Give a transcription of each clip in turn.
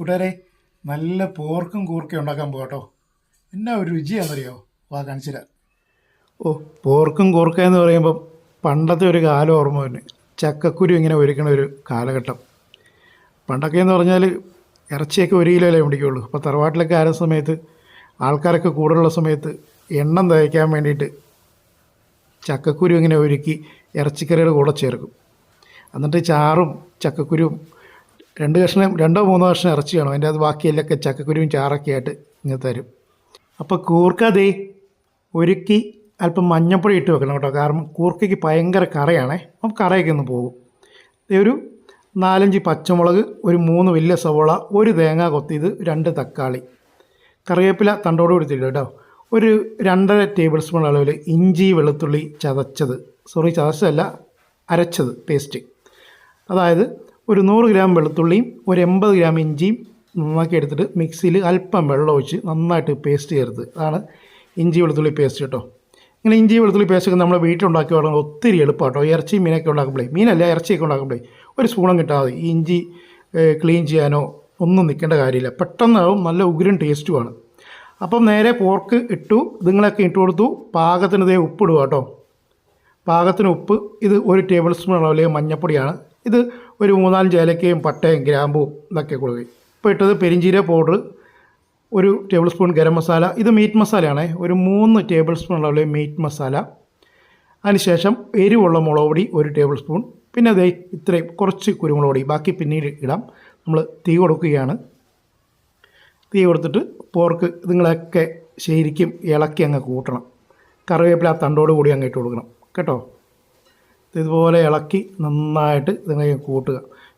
കൂട്ടുകാരെ നല്ല പോർക്കും കൂർക്കയും ഉണ്ടാക്കാൻ പോകട്ടോ എന്നാ ഒരു രുചിയാണെന്നറിയോ വാ കാണിച്ചില്ല ഓ പോർക്കും കൂർക്ക എന്ന് പറയുമ്പോൾ പണ്ടത്തെ ഒരു കാലം ഓർമ്മ തന്നെ ചക്കക്കുരു ഇങ്ങനെ ഒരുക്കണ ഒരു കാലഘട്ടം. പണ്ടൊക്കെ എന്ന് പറഞ്ഞാൽ ഇറച്ചിയൊക്കെ ഒരു കിലോയിലേ പിടിക്കുള്ളൂ അപ്പോൾ തറവാട്ടിലൊക്കെ ആയിരുന്ന സമയത്ത് ആൾക്കാരൊക്കെ കൂടുതലുള്ള സമയത്ത് എണ്ണം തയ്ക്കാൻ വേണ്ടിയിട്ട് ചക്കക്കുരു ഇങ്ങനെ ഒരുക്കി ഇറച്ചിക്കറിയുടെ കൂടെ ചേർക്കും. എന്നിട്ട് ചാറും ചക്കക്കുരുവും രണ്ട് കഷ്ണം രണ്ടോ മൂന്നോ കഷ്ണം ഇറച്ചി വേണം. അതിന്റെ അത് ബാക്കിയെല്ലാം ചക്കക്കുരുവും ചാറൊക്കെ ആയിട്ട് ഇങ്ങനെ തരും. അപ്പോൾ കൂർക്ക ദേ ഒരുക്കി അല്പം മഞ്ഞപ്പൊടി ഇട്ട് വെക്കണം കേട്ടോ. കാരണം കൂർക്കയ്ക്ക് ഭയങ്കര കറയാണേ. അപ്പം കറയൊക്കെ ഒന്ന് പോകും. ഒരു നാലഞ്ച് പച്ചമുളക് ഒരു മൂന്ന് വലിയ സവോള ഒരു തേങ്ങ കൊത്തിയത് രണ്ട് തക്കാളി. കറിവേപ്പില തണ്ടോട് കൊടുത്തില്ല കേട്ടോ. ഒരു രണ്ടര ടേബിൾ സ്പൂൺ അളവിൽ ഇഞ്ചി വെളുത്തുള്ളി ചതച്ചത്. സോറി ചതച്ചതല്ല അരച്ചത് പേസ്റ്റ്. അതായത് ഒരു നൂറ് ഗ്രാം വെളുത്തുള്ളിയും ഒരു എൺപത് ഗ്രാം ഇഞ്ചിയും നന്നാക്കി എടുത്തിട്ട് മിക്സിയിൽ അല്പം വെള്ളം ഒഴിച്ച് നന്നായിട്ട് പേസ്റ്റ് ചേർത്ത് അതാണ് ഇഞ്ചി വെളുത്തുള്ളി പേസ്റ്റ് കേട്ടോ. ഇങ്ങനെ ഇഞ്ചി വെളുത്തുള്ളി പേസ്റ്റൊക്കെ നമ്മൾ വീട്ടിലുണ്ടാക്കി വളർന്ന് ഒത്തിരി എളുപ്പം കേട്ടോ ഇറച്ചി മീനൊക്കെ ഉണ്ടാക്കുമ്പോഴേ മീനല്ല ഇറച്ചിയൊക്കെ ഉണ്ടാക്കുമ്പോഴേ ഒരു സ്പൂണും കിട്ടാതെ ഈ ഇഞ്ചി ക്ലീൻ ചെയ്യാനോ ഒന്നും നിൽക്കേണ്ട കാര്യമില്ല. പെട്ടെന്നാവും നല്ല ഉഗ്രൻ ടേസ്റ്റുമാണ് അപ്പം നേരെ പോർക്ക് ഇട്ടു ഇതുങ്ങളൊക്കെ ഇട്ട് കൊടുത്തു. പാകത്തിന് ഇതേ ഉപ്പിടുക കേട്ടോ പാകത്തിന് ഉപ്പ് ഇത് ഒരു ടേബിൾ സ്പൂൺ അളവിലെ മഞ്ഞപ്പൊടിയാണ്. ഇത് ഒരു മൂന്നാലഞ്ച് ഏലക്കയും പട്ടയും ഗ്രാമ്പും ഇതൊക്കെ കൊടുക്കുക ഇപ്പോൾ ഇട്ടത് പെരിഞ്ചീര പൗഡർ ഒരു ടേബിൾ സ്പൂൺ ഗരം മസാല. ഇത് മീറ്റ് മസാലയാണ്. ഒരു മൂന്ന് ടേബിൾ സ്പൂൺ അളവിലെ മീറ്റ് മസാല. അതിനുശേഷം എരിവുള്ള മുളക് പൊടി ഒരു ടേബിൾ സ്പൂൺ പിന്നെ അതേ ഇത്രയും കുറച്ച് കുരുമുളക് പൊടി. ബാക്കി പിന്നീട് ഇടാം. നമ്മൾ തീ കൊടുക്കുകയാണ്. തീ കൊടുത്തിട്ട് പോർക്ക് ഇതുങ്ങളെയൊക്കെ ശരിക്കും ഇളക്കി അങ്ങ് കൂട്ടണം. കറിവേപ്പില ആ തണ്ടോട് കൂടി അങ്ങ് ഇട്ട് കൊടുക്കണം. കേട്ടോ? ഇതുപോലെ ഇളക്കി നന്നായിട്ട് ഇതിനെ കൂട്ടുക.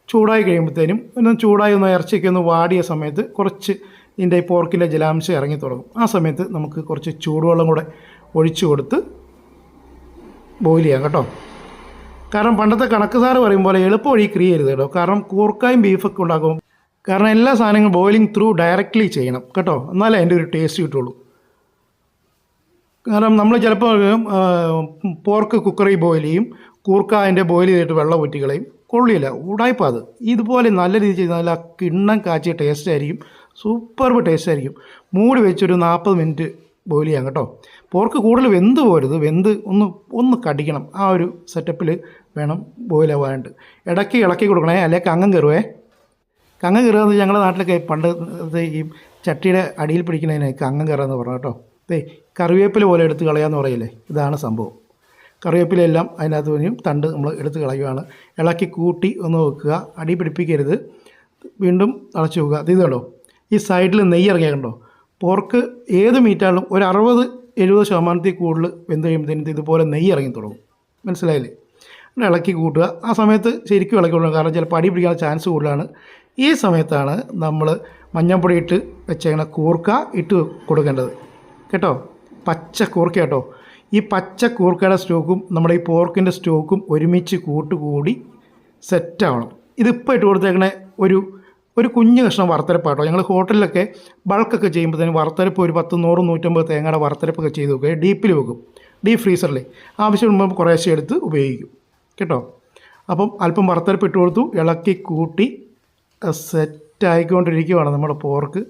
ചൂടായി കഴിയുമ്പോഴത്തേനും ഒന്ന് ചൂടായി ഒന്ന് ഇറച്ചിയൊക്കെ ഒന്ന് വാടിയ സമയത്ത് കുറച്ച് ഇതിന്റെ പോർക്കിലെ ജലാംശം ഇറങ്ങി തുടങ്ങും. ആ സമയത്ത് നമുക്ക് കുറച്ച് ചൂടുവെള്ളം കൂടെ ഒഴിച്ചു കൊടുത്ത് ബോയിൽ ചെയ്യാം കേട്ടോ. കാരണം പണ്ടത്തെ കണക്ക് സാറ് പറയും പോലെ എളുപ്പം വഴി ക്രിയ ചെയ്യരുത് കേട്ടോ. കാരണം കൂർക്കായും ബീഫൊക്കെ ഉണ്ടാക്കും കാരണം എല്ലാ സാധനങ്ങളും ബോയിലിംഗ് ത്രൂ ഡയറക്റ്റ്ലി ചെയ്യണം കേട്ടോ. എന്നാലേ അതിന്റെ ഒരു ടേസ്റ്റ് കിട്ടുള്ളൂ. കാരണം നമ്മൾ ചിലപ്പോൾ പോർക്ക് കുക്കറി ബോയിൽ ചെയ്യും കൂർക്ക അതിന്റെ ബോയിൽ ചെയ്തിട്ട് വെള്ളം ഊറ്റിക്കളയും. കൊള്ളില്ല ഉടായ്പ അത്. ഇതുപോലെ നല്ല രീതിയിൽ ചെയ്താൽ നല്ല കിണ്ണം കാച്ചിയ ടേസ്റ്റ് ആയിരിക്കും. സൂപ്പർബ് ടേസ്റ്റ് ആയിരിക്കും. മൂടി വെച്ചൊരു നാൽപ്പത് മിനിറ്റ് ബോയിൽ ചെയ്യാം കേട്ടോ. പോർക്ക് കൂടുതൽ വെന്ത് പോരുത്. വെന്ത് ഒന്ന് ഒന്ന് കടിക്കണം. ആ ഒരു സെറ്റപ്പിൽ വേണം ആവാനായിട്ട്. ഇടയ്ക്ക് ഇളക്കി കൊടുക്കണേ. അല്ലെങ്കിൽ കങ്ങം കയറുവേ. കങ്ങം കയറുക ഞങ്ങളുടെ നാട്ടിലൊക്കെ പണ്ട് ഈ ചട്ടിയുടെ അടിയിൽ പിടിക്കുന്നതിന് കങ്ങം കയറുക എന്ന് പറഞ്ഞു കേട്ടോ. കറിവേപ്പില പോലെ എടുത്ത് കളയാന്ന് പറയില്ലേ? ഇതാണ് സംഭവം. കറിവേപ്പിലയെല്ലാം അതിനകത്ത് വരും തണ്ട് നമ്മൾ എടുത്ത് കളയുകയാണ് ഇളക്കി കൂട്ടി ഒന്ന് വെക്കുക. അടി പിടിപ്പിക്കരുത്. വീണ്ടും അടച്ചു വെക്കുക. ഇത് കണ്ടോ? ഈ സൈഡിൽ നെയ്യ് ഇറങ്ങിയ കണ്ടോ? പോർക്ക് ഏത് മീറ്റാണെങ്കിലും ഒരു അറുപത് എഴുപത് ശതമാനത്തിൽ കൂടുതൽ വെന്ത് കഴിയുമ്പോഴത്തേനും ഇതുപോലെ നെയ്യ് ഇറങ്ങി തുടങ്ങും. മനസ്സിലായില്ലേ? ഇളക്കി കൂട്ടുക. ആ സമയത്ത് ശരിക്കും ഇളക്കി കൊടുക്കണം കാരണം ചിലപ്പോൾ അടി പിടിക്കാൻ ചാൻസ് കൂടുതലാണ്. ഈ സമയത്താണ് നമ്മൾ മഞ്ഞൾപ്പൊടി ഇട്ട് വെച്ചേക്കണ കൂർക്ക ഇട്ട് കൊടുക്കേണ്ടത്. കേട്ടോ? പച്ച കൂർക്ക കേട്ടോ. ഈ പച്ച കൂർക്കയുടെ സ്റ്റോക്കും നമ്മുടെ ഈ പോർക്കിന്റെ സ്റ്റോക്കും ഒരുമിച്ച് കൂട്ടുകൂടി സെറ്റാവണം. ഇതിപ്പോൾ ഇട്ട് കൊടുത്തേക്കണ ഒരു ഒരു കുഞ്ഞ് കഷ്ണം വറുത്തരപ്പാട്ടോ. ഞങ്ങൾ ഹോട്ടലിലൊക്കെ ബൾക്കൊക്കെ ചെയ്യുമ്പോഴത്തേനും വറുത്തരപ്പ് ഒരു പത്ത് നൂറ് നൂറ്റമ്പത് തേങ്ങയുടെ വറുത്തരപ്പൊക്കെ ചെയ്ത് വെക്കുക ഡീപ്പിൽ വെക്കും. ഡീപ് ഫ്രീസറിൽ. ആവശ്യം വരുമ്പോൾ കുറേശ്ശെ എടുത്ത് ഉപയോഗിക്കും. കേട്ടോ? അപ്പം അല്പം വറുത്തരപ്പ് ഇട്ട് കൊടുത്തു. ഇളക്കി കൂട്ടി. സെറ്റായിക്കൊണ്ടിരിക്കുകയാണ് നമ്മുടെ പോർക്ക്.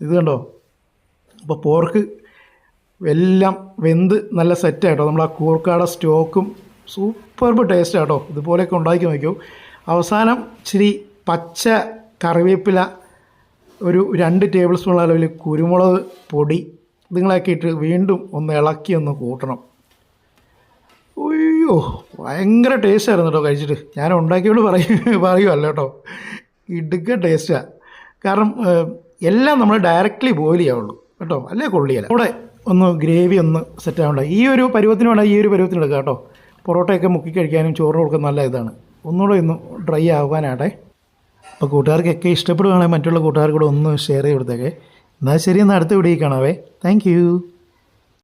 ഇത് കണ്ടോ? അപ്പോൾ പോർക്ക് എല്ലാം വെന്ത് നല്ല സെറ്റായിട്ടോ നമ്മൾ ആ കൂർക്കാട സ്റ്റോക്കും സൂപ്പർബ് ടേസ്റ്റ് ആട്ടോ. ഇതുപോലെയൊക്കെ ഉണ്ടാക്കി നോക്കൂ അവസാനം ഇച്ചിരി പച്ച കറിവേപ്പില ഒരു രണ്ട് ടേബിൾ സ്പൂൺ അളവിൽ കുരുമുളക് പൊടി ഇതുങ്ങളൊക്കെ ഇട്ട് വീണ്ടും ഒന്ന് ഇളക്കി ഒന്ന് കൂട്ടണം. അയ്യോ ഭയങ്കര ടേസ്റ്റ് ആയിരുന്നു കേട്ടോ കഴിച്ചിട്ട്. ഞാൻ ഉണ്ടാക്കിയോട് പറയും പറയുമല്ല കേട്ടോ ഇടുക്ക ടേസ്റ്റാണ് കാരണം എല്ലാം നമ്മൾ ഡയറക്റ്റ്ലി ബോയിൽ ചെയ്യാവുള്ളൂ. കേട്ടോ? അല്ലേ കൊള്ളിയല്ല. അവിടെ ഒന്ന് ഗ്രേവി ഒന്ന് സെറ്റ് ആവണ്ട ഈ ഒരു പരുവത്തിന് വേണം ഈ ഒരു പരുവത്തിന് എടുക്കാം കേട്ടോ. പൊറോട്ടയൊക്കെ മുക്കി കഴിക്കാനും ചോറിന് കൊടുക്കാൻ നല്ല ഇതാണ്. ഒന്നുകൂടെ ഒന്ന് ഡ്രൈ ആവാനാട്ടെ. അപ്പോൾ കൂട്ടുകാർക്കൊക്കെ ഇഷ്ടപ്പെടുകയാണെങ്കിൽ മറ്റുള്ള കൂട്ടുകാർക്കൂടെ ഒന്ന് ഷെയർ ചെയ്ത് കൊടുത്തേക്കെ. എന്നാൽ ശരി എന്നാൽ അടുത്ത വീഡിയോ കാണാവേ. താങ്ക്